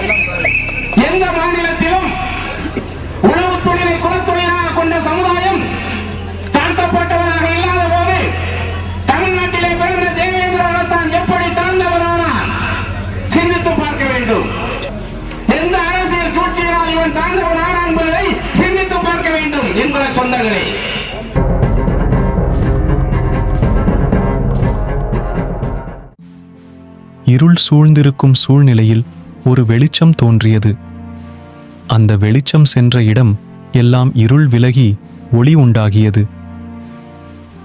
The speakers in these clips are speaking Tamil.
எந்த மாநிலத்திலும் உணவு தொழிலை குலத்தொழிலாக கொண்ட சமுதாயம் தாழ்த்தப்பட்டவராக இல்லாத போது தமிழ்நாட்டிலே பிறந்த தேவேந்திரனால் தான் எப்படி தாழ்ந்தவரானார் சிந்தித்து பார்க்க வேண்டும். எந்த அரசியல் சூழ்ச்சியால் இவன் தாழ்ந்தவனான என்பதை சிந்தித்து பார்க்க வேண்டும் என்பன சொந்தங்களே. இருள் சூழ்ந்திருக்கும் சூழ்நிலையில் ஒரு வெளிச்சம் தோன்றியது. அந்த வெளிச்சம் சென்ற இடம் எல்லாம் இருள் விலகி ஒளி உண்டாகியது.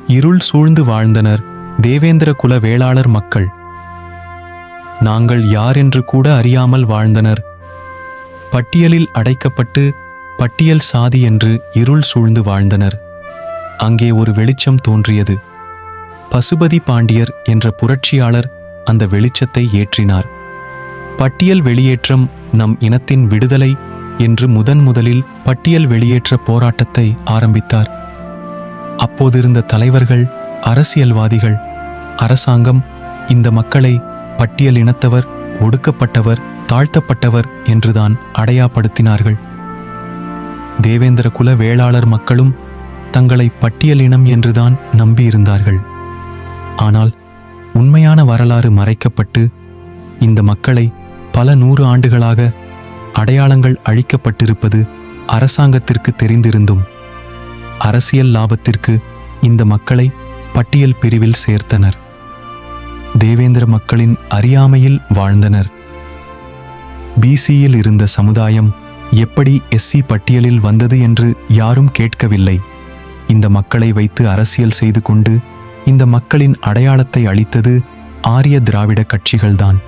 இருள் சூழ்ந்து வாழ்ந்தனர் தேவேந்திர குல வேளாளர் மக்கள். நாங்கள் யார் என்று கூட அறியாமல் வாழ்ந்தனர். பட்டியலில் அடைக்கப்பட்டு பட்டியல் சாதி என்று இருள் சூழ்ந்து வாழ்ந்தனர். அங்கே ஒரு வெளிச்சம் தோன்றியது. பசுபதி பாண்டியர் என்ற புரட்சியாளர் அந்த வெளிச்சத்தை ஏற்றினார். பட்டியல் வெளியேற்றம் நம் இனத்தின் விடுதலை என்று முதன் முதலில் பட்டியல் வெளியேற்ற போராட்டத்தை ஆரம்பித்தார். அப்போதிருந்த தலைவர்கள் அரசியல்வாதிகள் அரசாங்கம் இந்த மக்களை பட்டியல் இனத்தவர் ஒடுக்கப்பட்டவர் தாழ்த்தப்பட்டவர் என்றுதான் அடையாப்படுத்தினார்கள். தேவேந்திர குல வேளாளர் மக்களும் தங்களை பட்டியலினம் என்றுதான் நம்பியிருந்தார்கள். ஆனால் உண்மையான வரலாறு மறைக்கப்பட்டு இந்த மக்களை பல நூறு ஆண்டுகளாக அடையாளங்கள் அழிக்கப்பட்டிருப்பது அரசாங்கத்திற்கு தெரிந்திருந்தும் அரசியல் லாபத்திற்கு இந்த மக்களை பட்டியல் பிரிவில் சேர்த்தனர். தேவேந்திர மக்களின் அறியாமையில் வாழ்ந்தனர். பிசியில் இருந்த சமுதாயம் எப்படி எஸ்சி பட்டியலில் வந்தது என்று யாரும் கேட்கவில்லை. இந்த மக்களை வைத்து அரசியல் செய்து கொண்டு இந்த மக்களின் அடையாளத்தை அளித்தது ஆரிய திராவிட கட்சிகள்தான்.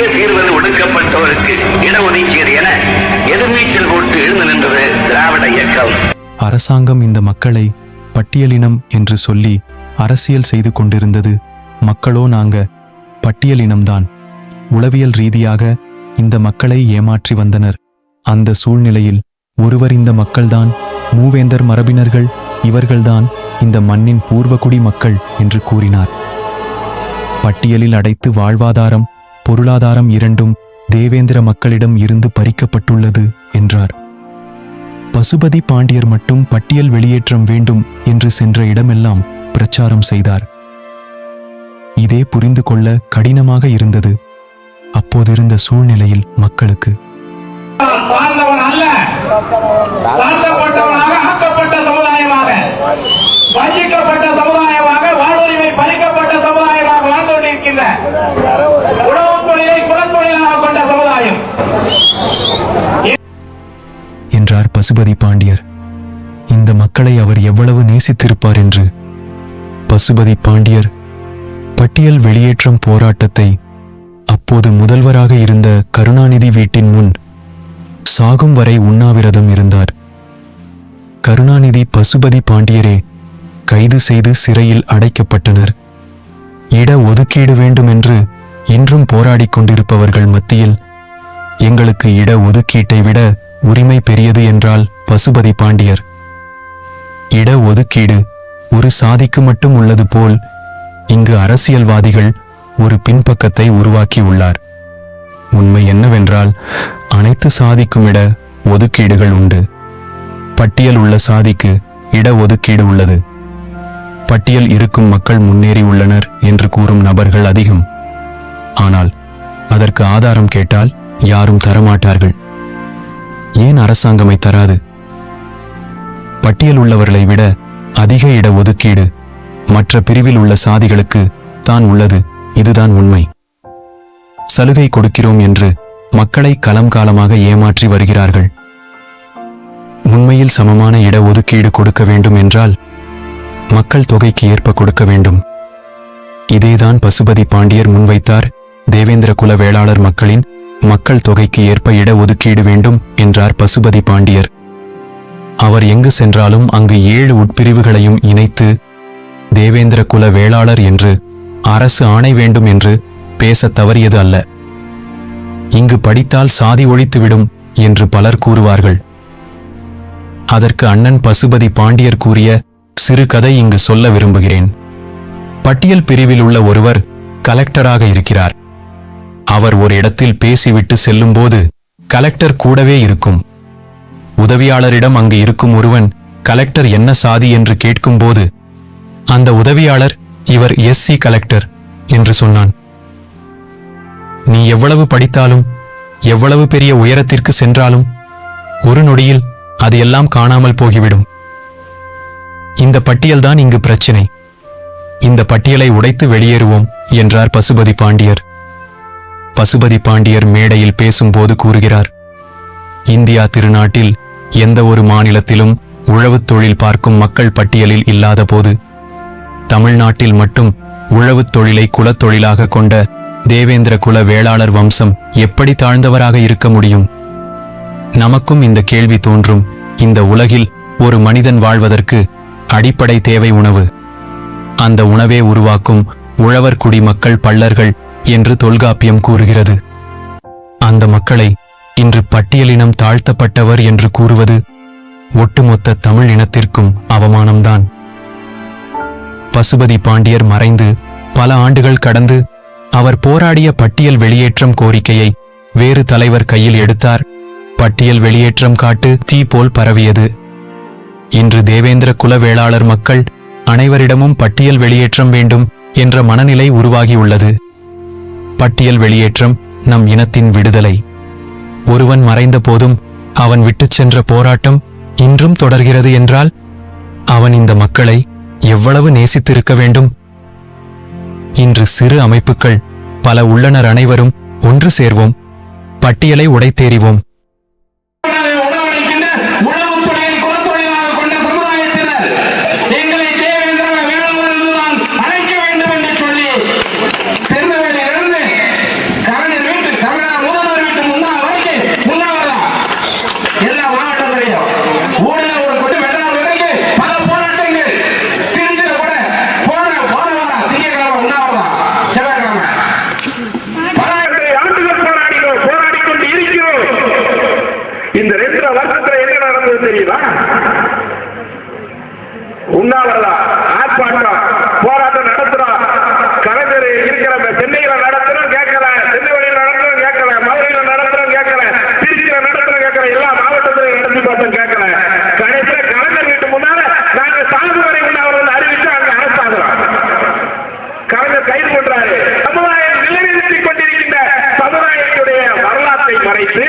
கீழே தீர்வது ஒடுக்கப்பட்டோருக்கு இடஒதுக்கீடு என எதிர்நீச்சல் போட்டு எழுந்து நின்றது திராவிட இயக்கம். அரசாங்கம் இந்த மக்களை பட்டியலினம் என்று சொல்லி அரசியல் செய்து கொண்டிருந்தது மக்களோ நாங்க பட்டியலினம்தான். உளவியல் ரீதியாக இந்த மக்களை ஏமாற்றி வந்தனர். அந்த சூழ்நிலையில் ஒருவர் இந்த மக்கள்தான் மூவேந்தர் மரபினர்கள் இவர்கள்தான் இந்த மண்ணின் பூர்வகுடி மக்கள் என்று கூறினார். பட்டியலில் அடைத்து வாழ்வாதாரம் பொருளாதாரம் இரண்டும் தேவேந்திர மக்களிடம் இருந்து பறிக்கப்பட்டுள்ளது என்றார். பசுபதி பாண்டியர் மட்டும் பட்டியல் வெளியேற்றம் வேண்டும் என்று சென்ற இடமெல்லாம் பிரச்சாரம் செய்தார். இதே புரிந்து கொள்ள கடினமாக இருந்தது. அப்போதிருந்த சூழ்நிலையில் மக்களுக்கு. வஞ்சிக்கப்பட்ட சமுதாயமாக வாழ்வுரிமை பறிக்கப்பட்ட சமுதாயமாக வாழ்ந்து கொண்டிருக்கின்ற என்றார் பசுபதி பாண்டியர்? இந்த மக்களை அவர் எவ்வளவு நேசித்திருப்பார் என்று. பசுபதி பாண்டியர் பட்டியல் வெளியேற்றம் போராட்டத்தை அப்போது முதல்வராக இருந்த கருணாநிதி வீட்டின் முன் சாகும் வரை உண்ணாவிரதம் இருந்தார். கருணாநிதி பசுபதி பாண்டியரே கைது செய்து சிறையில் அடைக்கப்பட்டனர். இட ஒதுக்கீடு வேண்டும் என்று இன்றும் போராடிக் கொண்டிருப்பவர்கள் மத்தியில் எங்களுக்கு இட ஒதுக்கீட்டை விட உரிமை பெரியது என்றால் பசுபதி பாண்டியர். இட ஒதுக்கீடு ஒரு சாதிக்கு மட்டும் உள்ளது போல் இங்கு அரசியல்வாதிகள் ஒரு பின்பக்கத்தை உருவாக்கியுள்ளார் உண்மை என்னவென்றால் அனைத்து சாதிக்கும் இட ஒதுக்கீடுகள் உண்டு. பட்டியல் உள்ள சாதிக்கு இட ஒதுக்கீடு உள்ளது. பட்டியல் இருக்கும் மக்கள் முன்னேறி உள்ளனர் என்று கூறும் நபர்கள் அதிகம். ஆனால் அதற்கு ஆதாரம் கேட்டால் யாரும் தரமாட்டார்கள். ஏன் அரசாங்கமை தராது? பட்டியல் உள்ளவர்களை விட அதிக இட ஒதுக்கீடு மற்ற பிரிவில் உள்ள சாதிகளுக்கு தான் உள்ளது. இதுதான் உண்மை. சலுகை கொடுக்கிறோம் என்று மக்களை களம் காலமாக ஏமாற்றி வருகிறார்கள். உண்மையில் சமமான இட ஒதுக்கீடு கொடுக்க வேண்டும் என்றால் மக்கள் தொகைக்கு ஏற்ப கொடுக்க வேண்டும். இதேதான் பசுபதி பாண்டியர் முன்வைத்தார் தேவேந்திர குல வேளாளர் மக்களின் மக்கள் தொகைக்கு ஏற்ப இட ஒதுக்கீடு வேண்டும் என்றார் பசுபதி பாண்டியர். அவர் எங்கு சென்றாலும் அங்கு ஏழு உட்பிரிவுகளையும் இணைத்து தேவேந்திர குல வேளாளர் என்று அரசு ஆணை வேண்டும் என்று பேசத் தவறியது அல்ல. இங்கு படித்தால் சாதி ஒழித்துவிடும் என்று பலர் கூறுவார்கள். அதற்கு அண்ணன் பசுபதி பாண்டியர் கூறிய சிறுகதை இங்கு சொல்ல விரும்புகிறேன். பட்டியல் பிரிவில் உள்ள ஒருவர் கலெக்டராக இருக்கிறார். அவர் ஒரு இடத்தில் பேசிவிட்டு செல்லும்போது கலெக்டர் கூடவே இருக்கும். உதவியாளரிடம் அங்கு இருக்கும் ஒருவன் கலெக்டர் என்ன சாதி? என்று கேட்கும்போது அந்த உதவியாளர் இவர் எஸ்சி கலெக்டர் என்று சொன்னான். நீ எவ்வளவு படித்தாலும் எவ்வளவு பெரிய உயரத்திற்கு சென்றாலும் ஒரு நொடியில் அது எல்லாம் காணாமல் போகிவிடும். இந்த பட்டியல்தான் இங்கு பிரச்சினை. இந்த பட்டியலை உடைத்து வெளியேறுவோம் என்றார் பசுபதி பாண்டியர். பசுபதி பாண்டியர் மேடையில் பேசும்போது கூறுகிறார் இந்தியா திருநாட்டில் எந்த ஒரு மாநிலத்திலும் உழவுத் தொழில் பார்க்கும் மக்கள் பட்டியலில் இல்லாதபோது தமிழ்நாட்டில் மட்டும் உழவுத் தொழிலை குலத்தொழிலாக கொண்ட தேவேந்திர குல வேளாளர் வம்சம் எப்படி தாழ்ந்தவராக இருக்க முடியும்? நமக்கும் இந்த கேள்வி தோன்றும். இந்த உலகில் ஒரு மனிதன் வாழ்வதற்கு அடிப்படை தேவை உணவு. அந்த உணவே உருவாக்கும் உழவர் குடிமக்கள் பள்ளர்கள் என்று தொல்காப்பியம் கூறுகிறது. அந்த மக்களை இன்று பட்டியலினம் தாழ்த்தப்பட்டவர் என்று கூறுவது ஒட்டுமொத்த தமிழ் இனத்திற்கும் அவமானம்தான். பசுபதி பாண்டியர் மறைந்து பல ஆண்டுகள் கடந்து அவர் போராடிய பட்டியல் வெளியேற்றம் கோரிக்கையை வேறு தலைவர் கையில் எடுத்தார். பட்டியல் வெளியேற்றம் காட்டு தீ போல் பரவியது. இன்று தேவேந்திர குல வேளாளர் மக்கள் அனைவரிடமும் பட்டியல் வெளியேற்றம் வேண்டும் என்ற மனநிலை உருவாகியுள்ளது. பட்டியல் வெளியேற்றம் நம் இனத்தின் விடுதலை. ஒருவன் மறைந்த போதும் அவன் விட்டுச் சென்ற போராட்டம் இன்றும் தொடர்கிறது என்றால் அவன் இந்த மக்களை எவ்வளவு நேசித்திருக்க வேண்டும்? இன்று சிறு அமைப்புகள் பல உள்ளனர் அனைவரும் ஒன்று சேர்வோம். பட்டியலை உடைத்தேறிவோம் உணவை உணவளிக்கின்ற உணவுத் தொழிலை குலத்தொழிலாக கொண்ட சமுதாயத்தினர் எங்களை தேவேந்திர வேளாளர் என்றுதான் அழைக்க வேண்டும் என்று சொல்லி திருநெல்வேலியிலிருந்து கலைஞர் வீட்டு தமிழ்நாடு முதல்வர் வீட்டு முன்னால் வரைக்கும் முன்னாவதா எல்லா மாவட்டங்களையும் ஊழல ஒரு கொண்டு வெள்ளாறு வரைக்கும் பல போராட்டங்கள் திருச்சியில கூட போன போன வாரம் திங்கட்கிழமை உண்ணாவிரதா செவ்வாய்க்கிழமை பல ஆண்டுகள் போராடினோம் போராடிக் கொண்டு இருக்கிறோம் இந்த ரெண்டு வருஷத்துல என்ன நடந்தது தெரியுமா? உண்ணாவிரதா ஆர்ப்பாட்டம் போராட்டம் நடத்துறோம் கலைஞர் இருக்கிற சென்னையில நடத்துறோம் கேட்கல திருநெல்வேலியில நடத்துறோம் கேட்கல மதுரையில நடத்துறோம் கேட்கல திருச்சியில நடத்துறோம் கேட்கல எல்லா மாவட்டத்திலும் நடத்தி பார்த்தோம் கேட்கல. கடைசியில கலைஞர் வீட்டு முன்னால நாங்க சாகு வரை உண்ணாவிரதம் அறிவிச்சு அங்க அரசாகிறோம் கலைஞர் கைது பண்றாரு. சமுதாயம் நிலைநிறுத்திக் கொண்டிருக்கின்ற சமுதாயத்துடைய வரலாற்றை மறைத்து